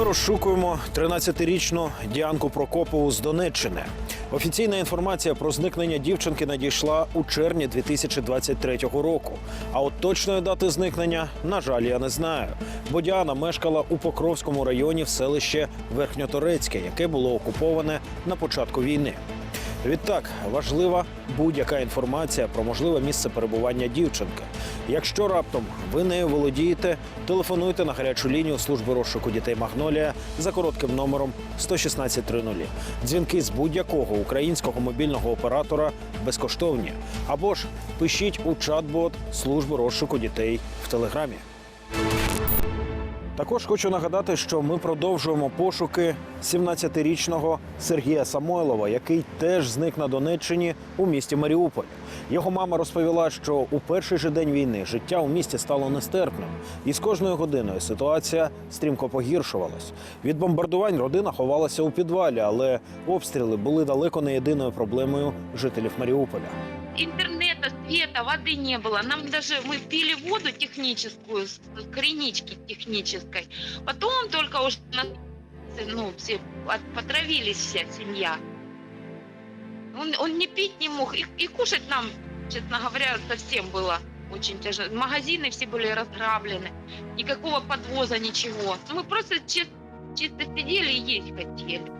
Ми розшукуємо 13-річну Діанку Прокопову з Донеччини. Офіційна інформація про зникнення дівчинки надійшла у червні 2023 року. А от точної дати зникнення, на жаль, я не знаю. Бо Діана мешкала у Покровському районі в селище Верхньоторецьке, яке було окуповане на початку війни. Відтак важлива будь-яка інформація про можливе місце перебування дівчинки. Якщо раптом ви нею володієте, телефонуйте на гарячу лінію служби розшуку дітей Магнолія за коротким номером 11630. Дзвінки з будь-якого українського мобільного оператора безкоштовні. Або ж пишіть у чат-бот служби розшуку дітей в телеграмі. Також хочу нагадати, що ми продовжуємо пошуки 17-річного Сергія Самойлова, який теж зник на Донеччині у місті Маріуполь. Його мама розповіла, що у перший же день війни життя у місті стало нестерпним, і з кожною годиною ситуація стрімко погіршувалась. Від бомбардувань родина ховалася у підвалі, але обстріли були далеко не єдиною проблемою жителів Маріуполя. интернета, света, воды не было. Нам даже мы пили воду техническую, с кринички технической. Потом только уже ну, все от- потравились вся семья. Он, он не пить не мог и, и кушать нам, честно говоря, совсем было очень тяжело. Магазины все были разграблены, никакого подвоза, ничего. Мы просто чис- чисто сидели и есть хотели.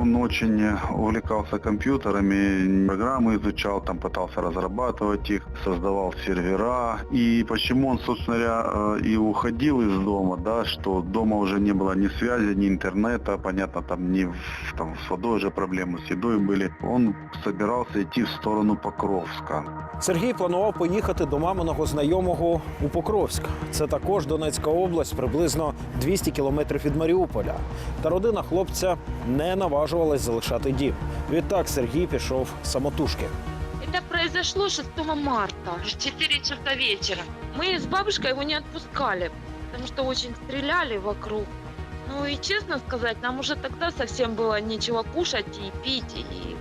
Он очень увлекался компьютерами, программы изучал, там пытался разрабатывать их, создавал сервера. И почему он, собственно говоря, э, и уходил из дома, да, что дома уже не было ни связи, ни интернета, понятно, там ни в- там, с водой уже проблемы, с едой были. Он собирался идти в сторону Покровска. Сергій планував поїхати до маминого знайомого у Покровськ. Це також Донецька область, приблизно 200 кілометрів від Маріуполя. Та родина хлопця не наважувалась залишати дім. Відтак Сергій пішов самотужки. Это произошло 6 марта, в 4 часа вечера. Мы с бабушкой его не отпускали, потому что очень стреляли вокруг. Ну и честно сказать, нам уже тогда совсем было нечего кушать и пить, и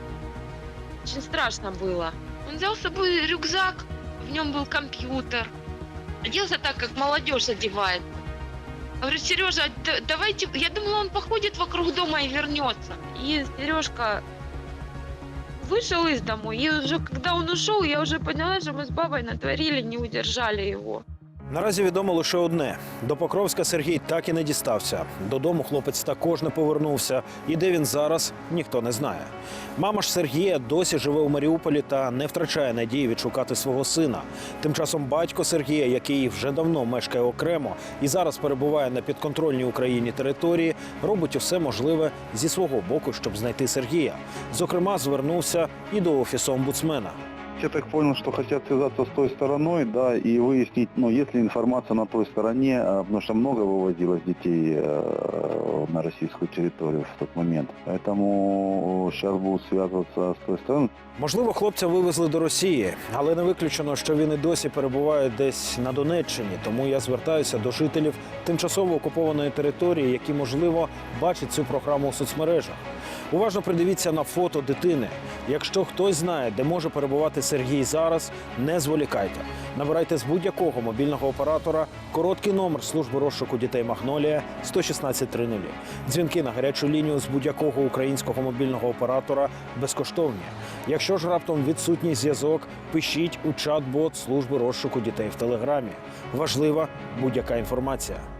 очень страшно было. Он взял с собой рюкзак, в нем был компьютер. Оделся так, как молодежь одевает. Говорит, Сережа, давайте... Я думала, он походит вокруг дома и вернется. И Сережка вышел из дому. И уже когда он ушел, я уже поняла, что мы с бабой натворили, не удержали его. Наразі відомо лише одне: до Покровська Сергій так і не дістався. Додому хлопець також не повернувся. І де він зараз, ніхто не знає. Мама ж Сергія досі живе у Маріуполі та не втрачає надії відшукати свого сина. Тим часом батько Сергія, який вже давно мешкає окремо і зараз перебуває на підконтрольній Україні території, робить усе можливе зі свого боку, щоб знайти Сергія. Зокрема, звернувся і до офісу омбудсмена. Я так понял, что хотят связаться с той стороной, да, и выяснить, ну, есть ли информация на той стороне, а, потому что много вывозилось детей э, на российскую территорию в тот момент. Поэтому сейчас будут связываться с той стороной. Можливо, хлопця вивезли до Росії, але не виключено, що він і досі перебуває десь на Донеччині. Тому я звертаюся до жителів тимчасово окупованої території, які можливо бачать цю програму у соцмережах. Уважно придивіться на фото дитини. Якщо хтось знає, де може перебувати Сергій зараз, не зволікайте. Набирайте з будь-якого мобільного оператора короткий номер служби розшуку дітей Магнолія 11630. Дзвінки на гарячу лінію з будь-якого українського мобільного оператора безкоштовні. Якщо ж раптом відсутній зв'язок, пишіть у чат-бот служби розшуку дітей в телеграмі. Важлива будь-яка інформація.